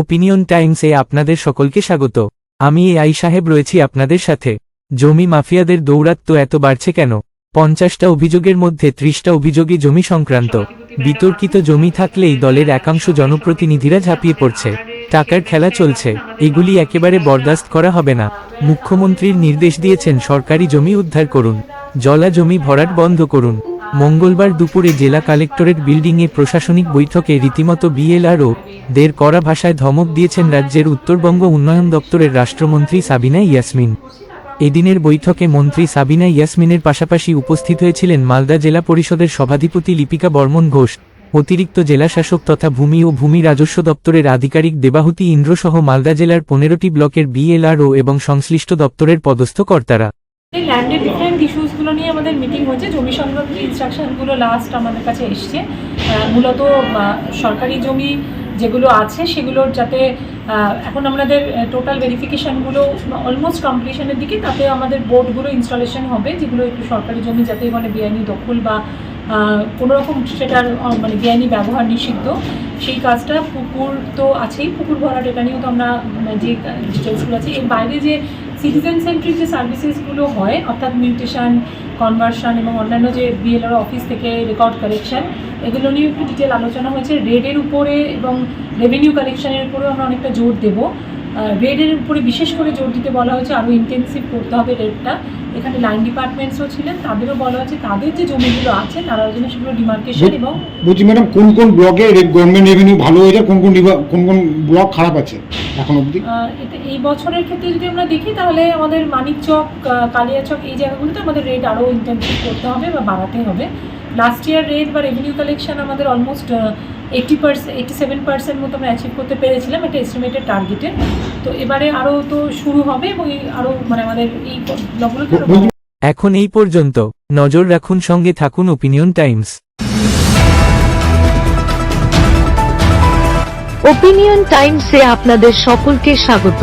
Opinion টাইমসে আপনাদের সকলকে স্বাগত। আমি এ আই সাহেব রয়েছি আপনাদের সাথে। জমি মাফিয়াদের দৌরাত্ম্য এত বাড়ছে কেন? পঞ্চাশটা অভিযোগের মধ্যে ত্রিশটা অভিযোগই জমি সংক্রান্ত। বিতর্কিত জমি থাকলেই দলের একাংশ জনপ্রতিনিধিরা ঝাঁপিয়ে পড়ছে। টাকার খেলা চলছে। এগুলি একেবারে বরদাস্ত করা হবে না। মুখ্যমন্ত্রীর নির্দেশ দিয়েছেন সরকারি জমি উদ্ধার করুন। জলা জমি ভরাট বন্ধ করুন। মঙ্গলবার দুপুরে জেলা কালেক্টরেট বিল্ডিংয়ে প্রশাসনিক বৈঠকে রীতিমতো বিএলআরও দের কড়া ভাষায় ধমক দিয়েছেন রাজ্যের উত্তরবঙ্গ উন্নয়ন দপ্তরের রাষ্ট্রমন্ত্রী সাবিনা ইয়াসমিন। এদিনের বৈঠকে মন্ত্রী সাবিনা ইয়াসমিনের পাশাপাশি উপস্থিত হয়েছিলেন মালদা জেলা পরিষদের সভাধিপতি লিপিকা বর্মন ঘোষ, অতিরিক্ত জেলাশাসক তথা ভূমি ও ভূমি রাজস্ব দপ্তরের আধিকারিক দেবাহুতি ইন্দ্রসহ মালদা জেলার পনেরোটি ব্লকের বিএলআরও এবং সংশ্লিষ্ট দপ্তরের পদস্থ কর্তারা। ডিফারেন্ট ইস্যুসগুলো নিয়ে আমাদের মিটিং হচ্ছে। জমি সংক্রান্ত ইনস্ট্রাকশনগুলো লাস্ট আমাদের কাছে এসছে। মূলত সরকারি জমি যেগুলো আছে সেগুলোর যাতে এখন আমাদের টোটাল ভেরিফিকেশনগুলো অলমোস্ট কমপ্লিশনের দিকে তাতে আমাদের বোর্ডগুলো ইনস্টলেশন হবে যেগুলো একটু সরকারি জমি যাতে মানে বেআইনি দখল বা আহ, কোনো রকম সেটার মানে বেআইনি ব্যবহার নিষিদ্ধ। সেই কাজটা পুকুর তো আছেই পুকুর ভরাট এটা নিয়েও তো আমরা যে ডিটেলসগুলো আছে এর বাইরে যে সিটিজেন সেন্ট্রিক যে সার্ভিসেসগুলো হয়, অর্থাৎ মিউটেশন কনভার্সন এবং অন্যান্য যে বিএলআর অফিস থেকে রেকর্ড কালেকশন এগুলো নিয়ে একটু ডিটেল আলোচনা হয়েছে। রেডের উপরে এবং রেভিনিউ কালেকশনের উপরেও আমরা অনেকটা জোর দেবো। রেডের উপরে বিশেষ করে জোর দিতে বলা হয়েছে আরও ইন্টেন্সিভ করতে হবে রেডটা। এখানে লাইন ডিপার্টমেন্টসও ছিলেন তাদেরও বলা হয়েছে তাদের যে জমিগুলো আছে তারাও যেন সেগুলো ডিমার্কেশন এবং বলছি ম্যাডাম কোন কোন ব্লকে গভর্নমেন্ট রেভিনিউ ভালো হয়েছে কোন কোন কোন কোন ব্লক খারাপ আছে এখন অবধি? এই বছরের ক্ষেত্রে যদি আমরা দেখি তাহলে আমাদের মানিকচক কালিয়াচক এই জায়গাগুলোতে আমাদের রেট আরও ইন্টেন্সিভ করতে হবে বা বাড়াতে হবে। লাস্ট ইয়ার রেট বা রেভিনিউ কালেকশন আমাদের almost eighty percent eighty seven percent মতো আমরা অ্যাচিভ করতে পেরেছিলাম একটা এস্টিমেটেড টার্গেটে তো এবারে আরও তো শুরু হবে এবং আরও মানে আমাদের এই এখন এই পর্যন্ত। নজর রাখুন সঙ্গে থাকুন ওপিনিয়ন টাইমস ওপিনিয়ন টাইমসে আপনাদের সকলকে স্বাগত।